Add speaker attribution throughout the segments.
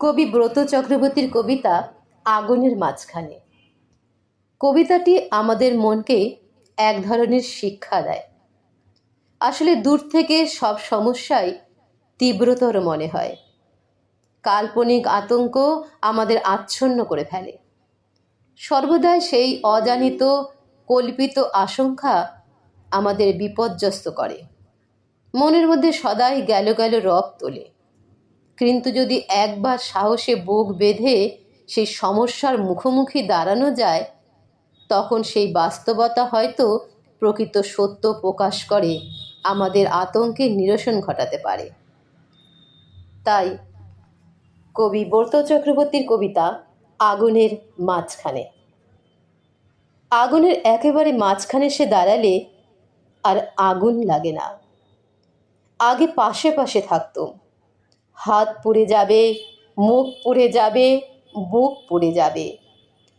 Speaker 1: কবি ব্রত চক্রবর্তীর কবিতা আগুনের মাঝখানে। কবিতাটি আমাদের মনকে এক ধরনের শিক্ষা দেয়। আসলে দূর থেকে সব সমস্যাই তীব্রতর মনে হয়। কাল্পনিক আতঙ্ক আমাদের আচ্ছন্ন করে ফেলে। সর্বদাই সেই অজানিত, কল্পিত আশঙ্কা আমাদের বিপর্যস্ত করে। মনের মধ্যে সদাই গেল গেল রব তোলে। কিন্তু যদি একবার সাহসে বুক বেঁধে সেই সমস্যার মুখোমুখি দাঁড়ানো যায়, তখন সেই বাস্তবতা হয়তো প্রকৃত সত্য প্রকাশ করে, আমাদের আতঙ্কের নিরসন ঘটাতে পারে। তাই কবি ব্রত চক্রবর্তীর কবিতা আগুনের মাঝখানে। আগুনের একেবারে মাঝখানে সে দাঁড়ালে আর আগুন লাগে না। আগে পাশে পাশে থাকতুম। হাত পুড়ে যাবে, মুখ পুড়ে যাবে, বুক পুড়ে যাবে।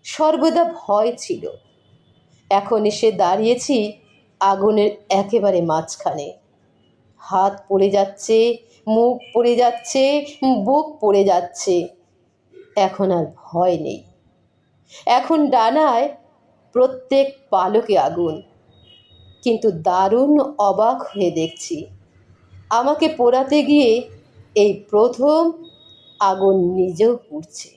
Speaker 1: সর্বদা ভয় ছিল। এখন এসে দাঁড়িয়েছি আগুনের একেবারে মাঝখানে। হাত পড়ে যাচ্ছে, মুখ পড়ে যাচ্ছে, বুক পড়ে যাচ্ছে। এখন আর ভয় নেই। এখন ডানায় প্রত্যেক পালকে আগুন। কিন্তু দারুণ অবাক হয়ে দেখছি। আমাকে পোড়াতে গিয়ে এই প্রথম আগুন নিজেও পুড়ছে।